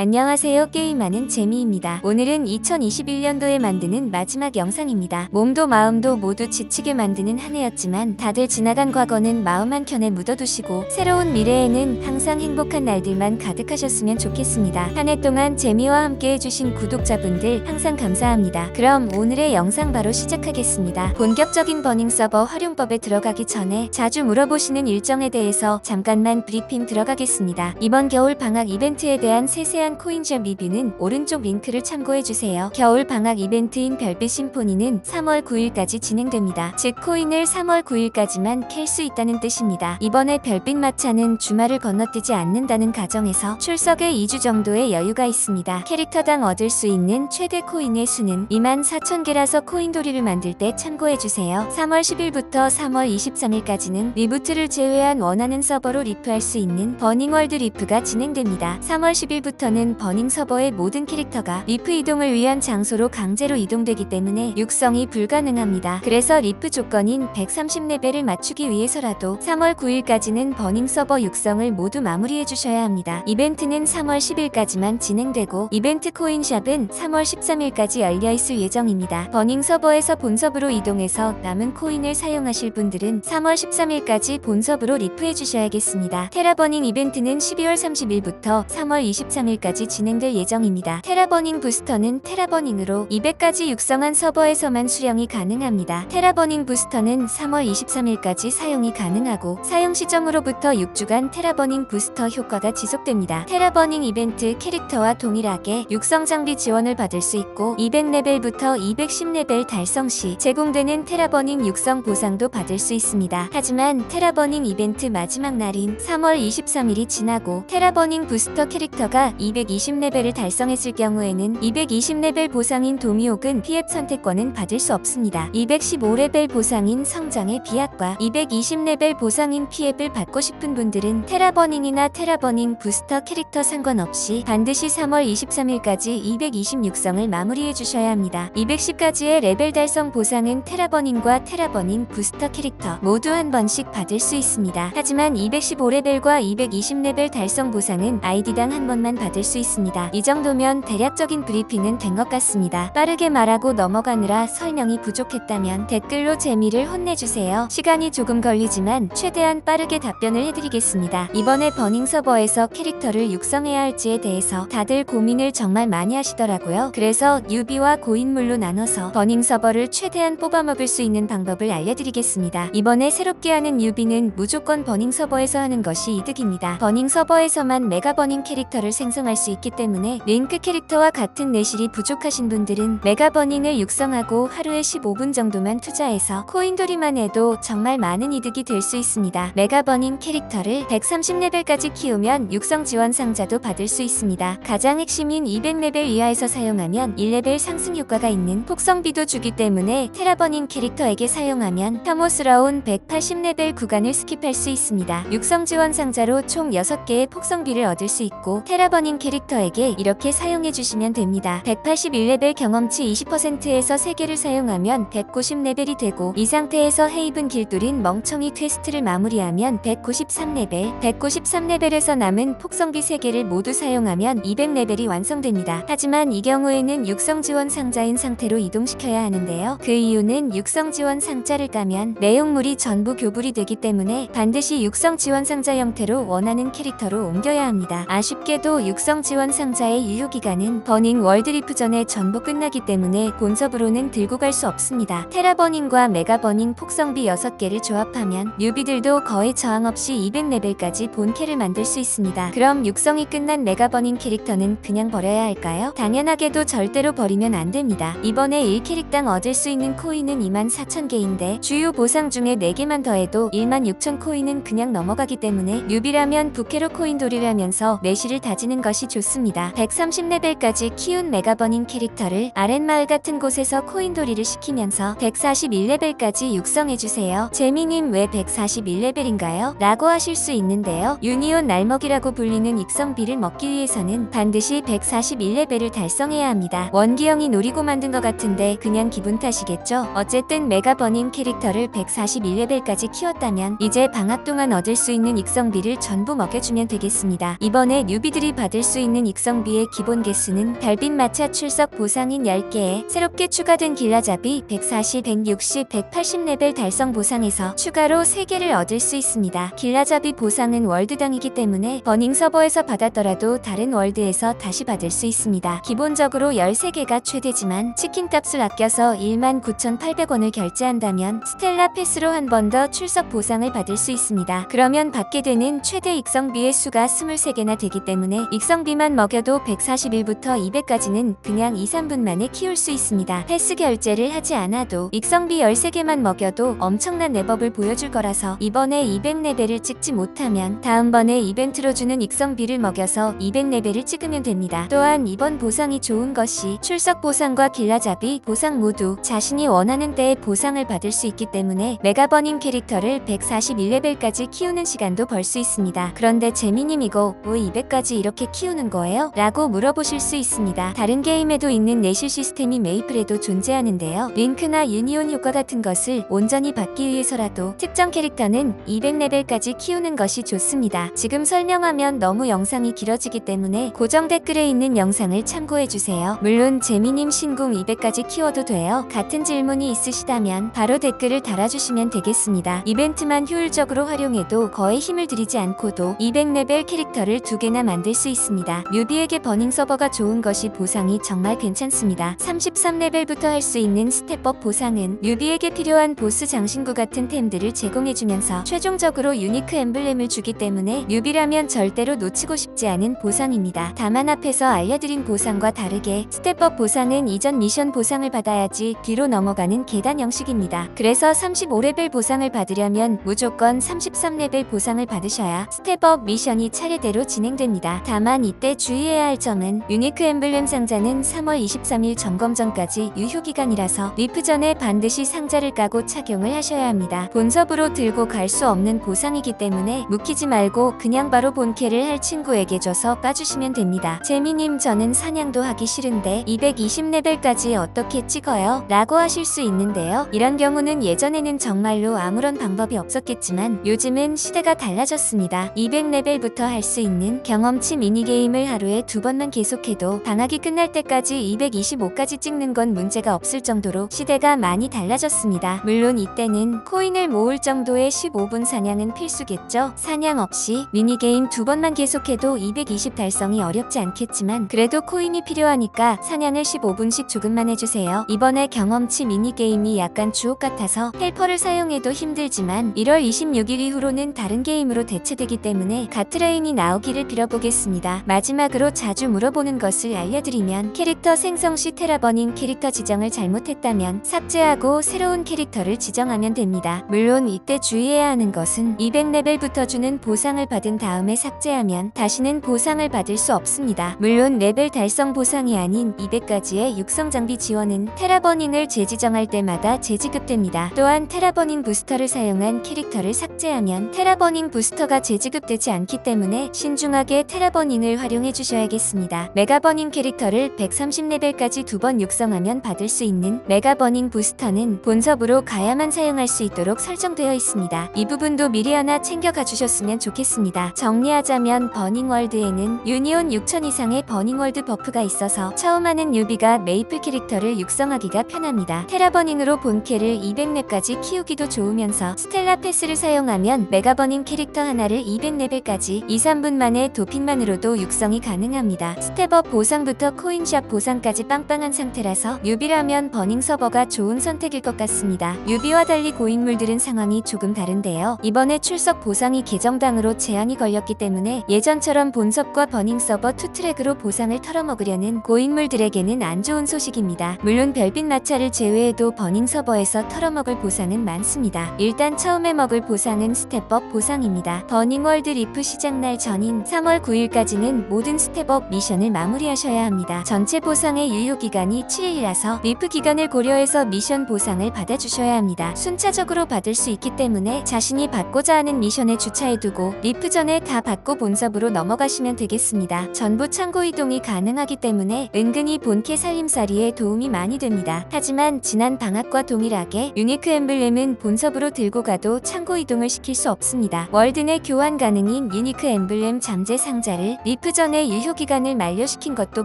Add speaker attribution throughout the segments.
Speaker 1: 안녕하세요 게임하는 재미입니다. 오늘은 2021년도에 만드는 마지막 영상입니다. 몸도 마음도 모두 지치게 만드는 한 해였지만 다들 지나간 과거는 마음 한켠에 묻어두시고 새로운 미래에는 항상 행복한 날들만 가득하셨으면 좋겠습니다. 한 해 동안 재미와 함께 해주신 구독자분들 항상 감사합니다. 그럼 오늘의 영상 바로 시작하겠습니다. 본격적인 버닝 서버 활용법에 들어가기 전에 자주 물어보시는 일정에 대해서 잠깐만 브리핑 들어가겠습니다. 이번 겨울 방학 이벤트에 대한 세세한 코인샵 리뷰는 오른쪽 링크를 참고해주세요. 겨울 방학 이벤트인 별빛 심포니는 3월 9일까지 진행됩니다. 즉 코인을 3월 9일까지만 캘 수 있다는 뜻입니다. 이번에 별빛 마차는 주말을 건너뛰지 않는다는 가정에서 출석에 2주 정도의 여유가 있습니다. 캐릭터당 얻을 수 있는 최대 코인의 수는 24,000개라서 코인돌이를 만들 때 참고해주세요. 3월 10일부터 3월 23일까지는 리부트를 제외한 원하는 서버로 리프할 수 있는 버닝월드 리프가 진행됩니다. 3월 10일부터는 버닝 서버의 모든 캐릭터가 리프 이동을 위한 장소로 강제로 이동되기 때문에 육성이 불가능합니다. 그래서 리프 조건인 130레벨을 맞추기 위해서라도 3월 9일까지는 버닝 서버 육성을 모두 마무리해 주셔야 합니다. 이벤트는 3월 10일까지만 진행되고 이벤트 코인샵은 3월 13일까지 열려 있을 예정입니다. 버닝 서버에서 본섭으로 이동해서 남은 코인을 사용하실 분들은 3월 13일까지 본섭으로 리프해 주셔야겠습니다. 테라버닝 이벤트는 12월 30일부터 3월 23일까지 진행될 예정입니다. 테라버닝 부스터는 테라버닝으로 200까지 육성한 서버에서만 수령이 가능합니다. 테라버닝 부스터는 3월 23일까지 사용이 가능하고 사용 시점으로부터 6주간 테라버닝 부스터 효과가 지속됩니다. 테라버닝 이벤트 캐릭터와 동일하게 육성 장비 지원을 받을 수 있고 200레벨부터 210레벨 달성 시 제공되는 테라버닝 육성 보상도 받을 수 있습니다. 하지만 테라버닝 이벤트 마지막 날인 3월 23일이 지나고 테라버닝 부스터 캐릭터가 220레벨을 달성했을 경우에는 220레벨 보상인 도미옥은 피앱 선택권은 받을 수 없습니다. 215레벨 보상인 성장의 비약과 220레벨 보상인 피앱을 받고 싶은 분들은 테라버닝이나 테라버닝 부스터 캐릭터 상관없이 반드시 3월 23일까지 226성을 마무리해 주셔야 합니다. 210까지의 레벨 달성 보상은 테라버닝과 테라버닝 부스터 캐릭터 모두 한 번씩 받을 수 있습니다. 하지만 215레벨과 220레벨 달성 보상은 아이디당 한 번만 받을 수 있습니다. 이 정도면 대략적인 브리핑은 된 것 같습니다. 빠르게 말하고 넘어가느라 설명이 부족했다면 댓글로 재미를 혼내주세요. 시간이 조금 걸리지만 최대한 빠르게 답변을 해드리겠습니다. 이번에 버닝 서버에서 캐릭터를 육성해야 할지에 대해서 다들 고민을 정말 많이 하시더라고요. 그래서 뉴비와 고인물로 나눠서 버닝 서버를 최대한 뽑아먹을 수 있는 방법을 알려드리겠습니다. 이번에 새롭게 하는 뉴비는 무조건 버닝 서버에서 하는 것이 이득입니다. 버닝 서버에서만 메가 버닝 캐릭터를 생성할 수 있기 때문에 링크 캐릭터와 같은 내실이 부족하신 분들은 메가 버닝을 육성하고 하루에 15분 정도만 투자해서 코인돌이만 해도 정말 많은 이득이 될 수 있습니다. 메가 버닝 캐릭터를 130레벨까지 키우면 육성 지원 상자도 받을 수 있습니다. 가장 핵심인 200레벨 이하에서 사용하면 1레벨 상승 효과가 있는 폭성비도 주기 때문에 테라버닝 캐릭터에게 사용하면 혐오스러운 180레벨 구간을 스킵할 수 있습니다. 육성 지원 상자로 총 6개의 폭성비를 얻을 수 있고 테라버닝 캐릭터에게 이렇게 사용해 주시면 됩니다. 181레벨 경험치 20%에서 3개를 사용하면 190레벨이 되고 이 상태에서 헤이븐 길돌인 멍청이 퀘스트를 마무리하면 193레벨 193레벨에서 남은 폭성비 3개를 모두 사용하면 200레벨이 완성됩니다. 하지만 이 경우에는 육성 지원 상자인 상태로 이동시켜야 하는데요. 그 이유는 육성 지원 상자를 까면 내용물이 전부 교불이 되기 때문에 반드시 육성 지원 상자 형태로 원하는 캐릭터로 옮겨야 합니다. 아쉽게도 육성 지원 상자의 유효기간은 버닝 월드리프 전에 전부 끝나기 때문에 본섭으로는 들고 갈 수 없습니다. 테라버닝과 메가버닝 폭성비 6개를 조합하면 뉴비들도 거의 저항 없이 200레벨까지 본캐를 만들 수 있습니다. 그럼 육성이 끝난 메가버닝 캐릭터는 그냥 버려야 할까요? 당연하게도 절대로 버리면 안 됩니다. 이번에 1캐릭당 얻을 수 있는 코인은 24,000개인데 주요 보상 중에 4개만 더해도 16,000 코인은 그냥 넘어가기 때문에 뉴비라면 부캐로 코인 돌이를 하면서 내실을 다지는 것이 좋습니다. 130레벨까지 키운 메가버닝 캐릭터를 아랫마을 같은 곳에서 코인돌이를 시키면서 141레벨까지 육성해주세요. 재미님 왜 141레벨인가요? 라고 하실 수 있는데요. 유니온 날먹이라고 불리는 익성비를 먹기 위해서는 반드시 141레벨을 달성해야 합니다. 원기영이 노리고 만든 것 같은데 그냥 기분 탓이겠죠? 어쨌든 메가버닝 캐릭터를 141레벨까지 키웠다면 이제 방학 동안 얻을 수 있는 익성비를 전부 먹여주면 되겠습니다. 이번에 뉴비들이 받을 수수 있는 익성비의 기본 개수는 달빛 마차 출석 보상인 10개에 새롭게 추가된 길라잡이 140, 160, 180레벨 달성 보상에서 추가로 3개를 얻을 수 있습니다. 길라잡이 보상은 월드당이기 때문에 버닝 서버에서 받았더라도 다른 월드에서 다시 받을 수 있습니다. 기본적으로 13개가 최대지만 치킨 값을 아껴서 19,800원을 결제한다면 스텔라 패스로 한 번 더 출석 보상을 받을 수 있습니다. 그러면 받게 되는 최대 익성비의 수가 23개나 되기 때문에 익성 비만 먹여도 141부터 200까지는 그냥 2, 3분 만에 키울 수 있습니다. 패스 결제를 하지 않아도 익성비 13개만 먹여도 엄청난 랩업을 보여줄 거라서 이번에 200레벨을 찍지 못하면 다음번에 이벤트로 주는 익성비를 먹여서 200레벨을 찍으면 됩니다. 또한 이번 보상이 좋은 것이 출석 보상과 길라잡이 보상 모두 자신이 원하는 때에 보상을 받을 수 있기 때문에 메가버닝 캐릭터를 141레벨까지 키우는 시간도 벌 수 있습니다. 그런데 재미님 이거 왜 200까지 이렇게 키우는 거예요? 라고 물어보실 수 있습니다. 다른 게임에도 있는 내실 시스템이 메이플에도 존재하는데요. 링크나 유니온 효과 같은 것을 온전히 받기 위해서라도 특정 캐릭터는 200레벨까지 키우는 것이 좋습니다. 지금 설명하면 너무 영상이 길어지기 때문에 고정 댓글에 있는 영상을 참고해주세요. 물론 재미님 신궁 200까지 키워도 돼요. 같은 질문이 있으시다면 바로 댓글을 달아주시면 되겠습니다. 이벤트만 효율적으로 활용해도 거의 힘을 들이지 않고도 200레벨 캐릭터를 두 개나 만들 수 있습니다. 뮤비에게 버닝 서버가 좋은 것이 보상이 정말 괜찮습니다. 33레벨부터 할 수 있는 스텝업 보상은 뮤비에게 필요한 보스 장신구 같은 템들을 제공해주면서 최종적으로 유니크 엠블렘을 주기 때문에 뮤비라면 절대로 놓치고 싶지 않은 보상입니다. 다만 앞에서 알려드린 보상과 다르게 스텝업 보상은 이전 미션 보상을 받아야지 뒤로 넘어가는 계단 형식입니다. 그래서 35레벨 보상을 받으려면 무조건 33레벨 보상을 받으셔야 스텝업 미션이 차례대로 진행됩니다. 다만 이때 주의해야 할 점은 유니크 엠블렘 상자는 3월 23일 점검 전까지 유효기간이라서 리프 전에 반드시 상자를 까고 착용을 하셔야 합니다. 본섭으로 들고 갈 수 없는 보상이기 때문에 묵히지 말고 그냥 바로 본캐를 할 친구에게 줘서 까주시면 됩니다. 재미님 저는 사냥도 하기 싫은데 220레벨까지 어떻게 찍어요? 라고 하실 수 있는데요. 이런 경우는 예전에는 정말로 아무런 방법이 없었겠지만 요즘은 시대가 달라졌습니다. 200레벨부터 할 수 있는 경험치 미니게 임을 하루에 두 번만 계속해도 방학이 끝날 때까지 225까지 찍는 건 문제가 없을 정도로 시대가 많이 달라졌습니다. 물론 이때는 코인을 모을 정도의 15분 사냥은 필수겠죠. 사냥 없이 미니게임 두 번만 계속해도 220 달성이 어렵지 않겠지만 그래도 코인이 필요하니까 사냥을 15분씩 조금만 해주세요. 이번에 경험치 미니게임이 약간 주옥 같아서 헬퍼를 사용해도 힘들지만 1월 26일 이후로는 다른 게임으로 대체되기 때문에 가트레인이 나오기를 빌어보겠습니다. 마지막으로 자주 물어보는 것을 알려드리면 캐릭터 생성 시 테라버닝 캐릭터 지정을 잘못했다면 삭제하고 새로운 캐릭터를 지정하면 됩니다. 물론 이때 주의해야 하는 것은 200레벨부터 주는 보상을 받은 다음에 삭제하면 다시는 보상을 받을 수 없습니다. 물론 레벨 달성 보상이 아닌 200까지의 육성 장비 지원은 테라버닝을 재지정할 때마다 재지급됩니다. 또한 테라버닝 부스터를 사용한 캐릭터를 삭제하면 테라버닝 부스터가 재지급되지 않기 때문에 신중하게 테라버닝을 활용해 주셔야겠습니다. 메가버닝 캐릭터를 130레벨까지 두 번 육성하면 받을 수 있는 메가버닝 부스터는 본섭으로 가야만 사용할 수 있도록 설정되어 있습니다. 이 부분도 미리 하나 챙겨가 주셨으면 좋겠습니다. 정리하자면 버닝월드에는 유니온 6000 이상의 버닝월드 버프가 있어서 처음 하는 뉴비가 메이플 캐릭터를 육성하기가 편합니다. 테라버닝으로 본캐를 200렙까지 키우기도 좋으면서 스텔라 패스를 사용하면 메가버닝 캐릭터 하나를 200레벨까지 2, 3분 만에 도핑만으로도 육성이 가능합니다. 스텝업 보상부터 코인샵 보상까지 빵빵한 상태라서 뉴비라면 버닝 서버가 좋은 선택일 것 같습니다. 뉴비와 달리 고인물들은 상황이 조금 다른데요. 이번에 출석 보상이 계정당으로 제한이 걸렸기 때문에 예전처럼 본섭과 버닝 서버 투트랙으로 보상을 털어먹으려는 고인물들에게는 안 좋은 소식입니다. 물론 별빛 마차를 제외해도 버닝 서버에서 털어먹을 보상은 많습니다. 일단 처음에 먹을 보상은 스텝업 보상입니다. 버닝월드 리프 시작날 전인 3월 9일까지는 모든 스텝업 미션을 마무리하셔야 합니다. 전체 보상의 유효기간이 7일이라서 리프 기간을 고려해서 미션 보상을 받아주셔야 합니다. 순차적으로 받을 수 있기 때문에 자신이 받고자 하는 미션에 주차해두고 리프 전에 다 받고 본섭으로 넘어가시면 되겠습니다. 전부 창고 이동이 가능하기 때문에 은근히 본캐 살림살이에 도움이 많이 됩니다. 하지만 지난 방학과 동일하게 유니크 엠블렘은 본섭으로 들고 가도 창고 이동을 시킬 수 없습니다. 월드 내 교환 가능인 유니크 엠블렘 잠재 상자를 리프 리프 전에 유효 기간을 만료시킨 것도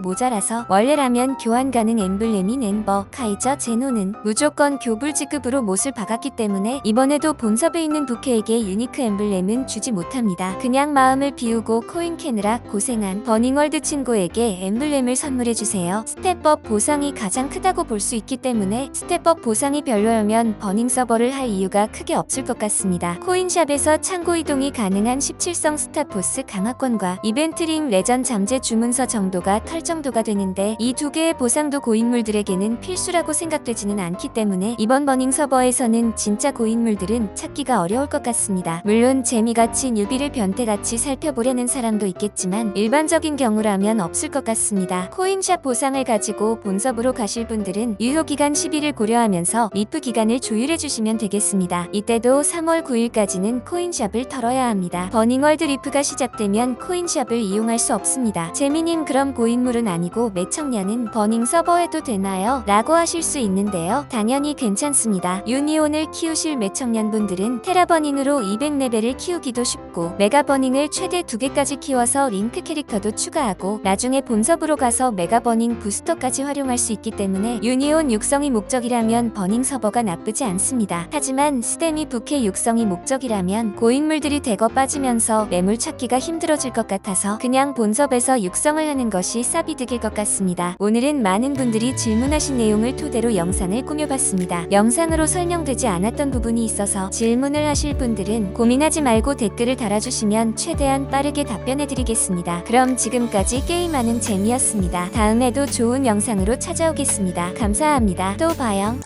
Speaker 1: 모자라서 원래라면 교환 가능 엠블렘인 엠버, 카이저, 제노는 무조건 교불 지급으로 못을 박았기 때문에 이번에도 본섭에 있는 부캐에게 유니크 엠블렘은 주지 못합니다. 그냥 마음을 비우고 코인 캐느라 고생한 버닝월드 친구에게 엠블렘을 선물해주세요. 스텝업 보상이 가장 크다고 볼 수 있기 때문에 스텝업 보상이 별로라면 버닝 서버를 할 이유가 크게 없을 것 같습니다. 코인샵에서 창고 이동이 가능한 17성 스타포스 강화권과 이벤트링 레전 잠재 주문서 정도가 털 정도가 되는데 이 두 개의 보상도 고인물들에게는 필수라고 생각되지는 않기 때문에 이번 버닝 서버에서는 진짜 고인물들은 찾기가 어려울 것 같습니다. 물론 재미같이 뉴비를 변태같이 살펴보려는 사람도 있겠지만 일반적인 경우라면 없을 것 같습니다. 코인샵 보상을 가지고 본섭으로 가실 분들은 유효기간 10일을 고려하면서 리프 기간을 조율해 주시면 되겠습니다. 이때도 3월 9일까지는 코인샵을 털어야 합니다. 버닝월드 리프가 시작되면 코인샵을 이용 할 수 없습니다. 재미님 그럼 고인물은 아니고 매청년은 버닝 서버해도 되나요? 라고 하실 수 있는데요. 당연히 괜찮습니다. 유니온을 키우실 매청년분들은 테라버닝으로 200레벨을 키우기도 쉽고 메가버닝을 최대 2개까지 키워서 링크 캐릭터도 추가하고 나중에 본섭으로 가서 메가버닝 부스터까지 활용할 수 있기 때문에 유니온 육성이 목적이라면 버닝 서버가 나쁘지 않습니다. 하지만 스테미 부캐 육성이 목적이라면 고인물들이 대거 빠지면서 매물 찾기가 힘들어질 것 같아서 그냥 본섭에서 육성을 하는 것이 싸비득일 것 같습니다. 오늘은 많은 분들이 질문하신 내용을 토대로 영상을 꾸며봤습니다. 영상으로 설명되지 않았던 부분이 있어서 질문을 하실 분들은 고민하지 말고 댓글을 달아주시면 최대한 빠르게 답변해드리겠습니다. 그럼 지금까지 게임하는 재미였습니다. 다음에도 좋은 영상으로 찾아오겠습니다. 감사합니다. 또 봐요.